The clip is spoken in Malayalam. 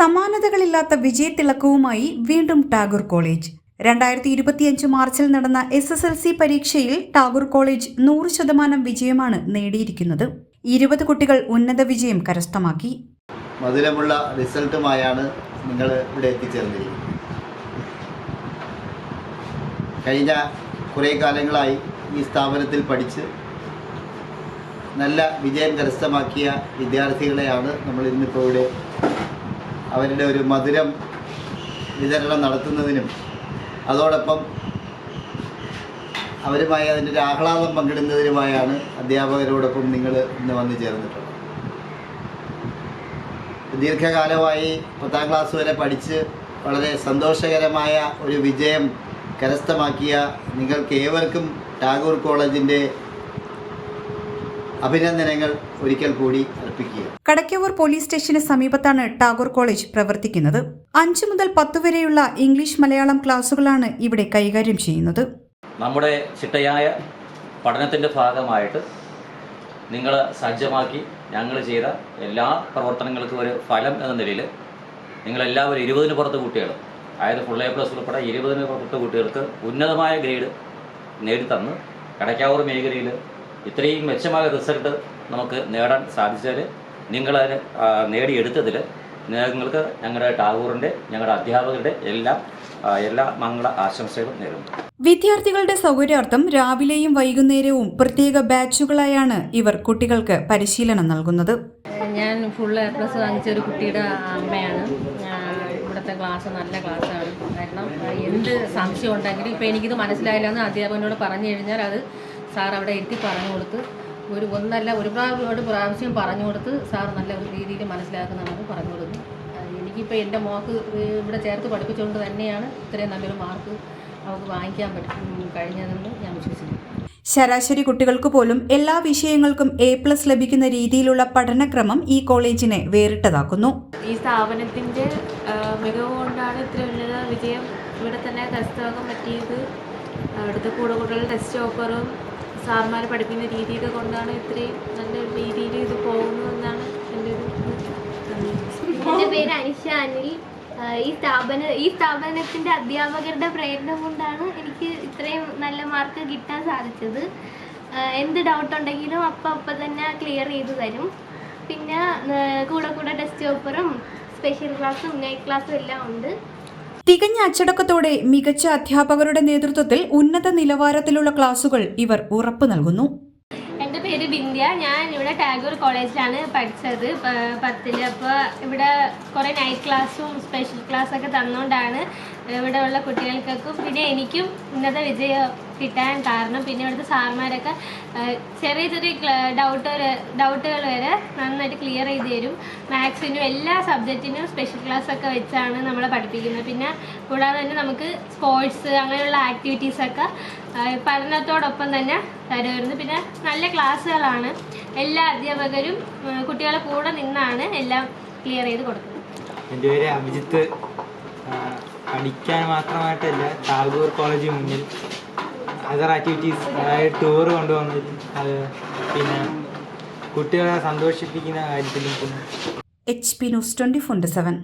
സമാനതകളില്ലാത്ത വിജയത്തിളക്കവുമായി വീണ്ടും ടാഗോർ കോളേജ്. രണ്ടായിരത്തി ഇരുപത്തിയഞ്ച് മാർച്ചിൽ നടന്ന എസ് എസ് എൽ സി പരീക്ഷയിൽ ടാഗോർ കോളേജ് നൂറ് ശതമാനം വിജയമാണ് നേടിയിരിക്കുന്നത്. ഇരുപത് കുട്ടികൾ ഉന്നത വിജയം കരസ്ഥമാക്കി. മധുരമുള്ള റിസൾട്ടുമായാണ് നിങ്ങൾ ഇവിടെ എത്തിച്ചേർന്നിരിക്കുന്നത്. കഴിഞ്ഞ കുറേ കാലങ്ങളായി ഈ സ്ഥാപനത്തിൽ പഠിച്ച് നല്ല വിജയം കരസ്ഥമാക്കിയ വിദ്യാർത്ഥികളെയാണ് നമ്മൾ ഇന്നിപ്പോൾ ഇവിടെ അവരുടെ ഒരു മധുരം വിതരണം നടത്തുന്നതിനും അതോടൊപ്പം അവരുമായി അതിന്റെ ഒരു ആഹ്ലാദം പങ്കിടുന്നതിനുമായാണ് അധ്യാപകരോടൊപ്പം നിങ്ങൾ ഇന്ന് വന്നു ചേർന്നിട്ടുള്ളത്. ദീർഘകാലമായി പത്താം ക്ലാസ് വരെ പഠിച്ച് വളരെ സന്തോഷകരമായ ഒരു വിജയം കരസ്ഥമാക്കിയ നിങ്ങൾക്ക് ഏവർക്കും ടാഗോർ കോളേജിന്റെ അഭിനന്ദനങ്ങൾ ഒരിക്കൽ കൂടി അർപ്പിക്കുക. കടക്കവൂർ പോലീസ് സ്റ്റേഷന് സമീപത്താണ് ടാഗോർ കോളേജ് പ്രവർത്തിക്കുന്നത്. അഞ്ചു മുതൽ പത്ത് വരെയുള്ള ഇംഗ്ലീഷ് മലയാളം ക്ലാസുകളാണ് ഇവിടെ കൈകാര്യം ചെയ്യുന്നത്. നമ്മുടെ ചിട്ടയായ പഠനത്തിന്റെ ഭാഗമായിട്ട് നിങ്ങൾ സജ്ജമാക്കി ഞങ്ങൾ ചെയ്ത എല്ലാ പ്രവർത്തനങ്ങൾക്കും ഒരു ഫലം എന്ന നിലയിൽ നിങ്ങളെല്ലാവരും ഇരുപതിന് പുറത്ത് കുട്ടികൾ അതായത് ഫുൾ എ പ്ലസ് ഉൾപ്പെടെ ഇരുപതിന് പുറത്ത് കുട്ടികൾക്ക് ഉന്നതമായ ഗ്രേഡ് നേടിത്തന്ന് കടയ്ക്കാവൂർ മേഖലയിൽ ഇത്രയും മെച്ചമായ റിസൾട്ട് നമുക്ക് നേടാൻ സാധിച്ചാൽ നിങ്ങളത് നേടിയെടുത്തതിൽ നിങ്ങൾക്ക് ഞങ്ങളുടെ ടാഗൂറിന്റെ ഞങ്ങളുടെ അധ്യാപകരുടെ എല്ലാം എല്ലാ മംഗള ആശംസകളും നേരുന്നു. വിദ്യാർത്ഥികളുടെ സൗകര്യാർത്ഥം രാവിലെയും വൈകുന്നേരവും പ്രത്യേക ബാച്ചുകളായാണ് ഇവർ കുട്ടികൾക്ക് പരിശീലനം നൽകുന്നത്. ഞാൻ ഫുൾ എ പ്ലസ് വാങ്ങിച്ച ഒരു കുട്ടിയുടെ അമ്മയാണ്. ഇവിടുത്തെ ക്ലാസ് നല്ല ക്ലാസ്സാണ് കാരണം എന്ത് സംശയം ഉണ്ടെങ്കിലും ഇപ്പോൾ എനിക്കിത് മനസ്സിലായില്ല എന്ന് അധ്യാപകനോട് പറഞ്ഞു കഴിഞ്ഞാൽ അത് സാർ അവിടെ എത്തി പറഞ്ഞു കൊടുത്ത് ഒരു ഒന്നല്ല ഒരു പ്രാവശ്യം പ്രാവശ്യം പറഞ്ഞു കൊടുത്ത് സാർ നല്ല ഒരു രീതിയിൽ മനസ്സിലാക്കുന്നതാണ് പറഞ്ഞു അത് എനിക്കിപ്പോൾ എന്റെ മോക്ക് ഇവിടെ ചേർത്ത് പഠിപ്പിച്ചുകൊണ്ട് തന്നെയാണ് ഇത്രയും നല്ലൊരു മാർക്ക് അവൾക്ക് വാങ്ങിക്കാൻ പറ്റും കഴിഞ്ഞതെന്ന് ഞാൻ വിശ്വസിക്കുന്നു. ശരാശരി കുട്ടികൾക്ക് പോലും എല്ലാ വിഷയങ്ങൾക്കും എ പ്ലസ് ലഭിക്കുന്ന രീതിയിലുള്ള പഠനക്രമം ഈ കോളേജിനെ വേറിട്ടതാക്കുന്നു. ഈ സ്ഥാപനത്തിന്റെ മികവ് കൊണ്ടാണ് ഇത്ര ഉന്നത വിജയം ഇവിടെ തന്നെ കരസ്ഥമാക്കാൻ പറ്റിയത്. അവിടുത്തെ കൂടെ കൂടുതൽ ടെസ്റ്റ് ഓഫറും സാർമാർ പഠിപ്പിക്കുന്ന രീതിയൊക്കെ കൊണ്ടാണ് ഇത്രയും നല്ല രീതിയിൽ ഇത് പോകുന്നതെന്നാണ് എന്റെ ഒരു. എന്റെ പേര് അനിഷ അനിൽ. ഈ സ്ഥാപന ഈ സ്ഥാപനത്തിന്റെ അധ്യാപകരുടെ പ്രേരണം കൊണ്ടാണ് എനിക്ക് ഇത്രയും നല്ല മാർക്ക് കിട്ടാൻ സാധിച്ചത്. എന്ത് ഡൗട്ട് ഉണ്ടെങ്കിലും അപ്പം അപ്പം തന്നെ ക്ലിയർ ചെയ്തു തരും. പിന്നെ കൂടെ കൂടെ ടെസ്റ്റ് പേപ്പറും സ്പെഷ്യൽ ക്ലാസ്സും നൈറ്റ് ക്ലാസ്സും എല്ലാം ഉണ്ട്. തികഞ്ഞ അച്ചടക്കത്തോടെ മികച്ച അധ്യാപകരുടെ നേതൃത്വത്തിൽ ഉന്നത നിലവാരത്തിലുള്ള ക്ലാസുകൾ ഇവർ ഉറപ്പു നൽകുന്നു. എന്റെ പേര് ബിന്ധ്യ ഞാൻ ഇവിടെ ടാഗൂർ കോളേജിലാണ് പഠിച്ചത്. പത്തിൽ അപ്പോൾ ഇവിടെ കുറേ നൈറ്റ് ക്ലാസ്സും സ്പെഷ്യൽ ക്ലാസ്സൊക്കെ തന്നുകൊണ്ടാണ് ഇവിടെയുള്ള കുട്ടികൾക്കൊക്കെ പിന്നെ എനിക്കും ഉന്നത വിജയം കിട്ടാൻ കാരണം പിന്നെ ഇവിടുത്തെ സാർമാരൊക്കെ ചെറിയ ചെറിയ ഡൗട്ട് ഡൗട്ടുകൾ വരെ നന്നായിട്ട് ക്ലിയർ ചെയ്ത് തരും. മാത്സിനും എല്ലാ സബ്ജക്റ്റിനും സ്പെഷ്യൽ ക്ലാസ് ഒക്കെ വെച്ചാണ് നമ്മളെ പഠിപ്പിക്കുന്നത്. പിന്നെ കൂടാതെ തന്നെ നമുക്ക് സ്പോർട്സ് അങ്ങനെയുള്ള ആക്ടിവിറ്റീസൊക്കെ പഠനത്തോടൊപ്പം തന്നെ തരുമായിരുന്നു പിന്നെ നല്ല ക്ലാസ്സുകളാണ്. എല്ലാ അധ്യാപകരും കുട്ടികളെ കൂടെ നിന്നാണ് എല്ലാം ക്ലിയർ ചെയ്ത് കൊടുക്കുന്നത്. എന്റെ പേര് അഭിജിത്ത്. പഠിക്കാൻ മാത്രമായിട്ടല്ല താഗൂർ കോളേജ് മുന്നിൽ അതർ ആക്ടിവിറ്റീസ് അതായത് ടൂർ കൊണ്ടുപോകുന്നതിലും പിന്നെ കുട്ടികളെ സന്തോഷിപ്പിക്കുന്ന കാര്യത്തിലും H P news twenty four seven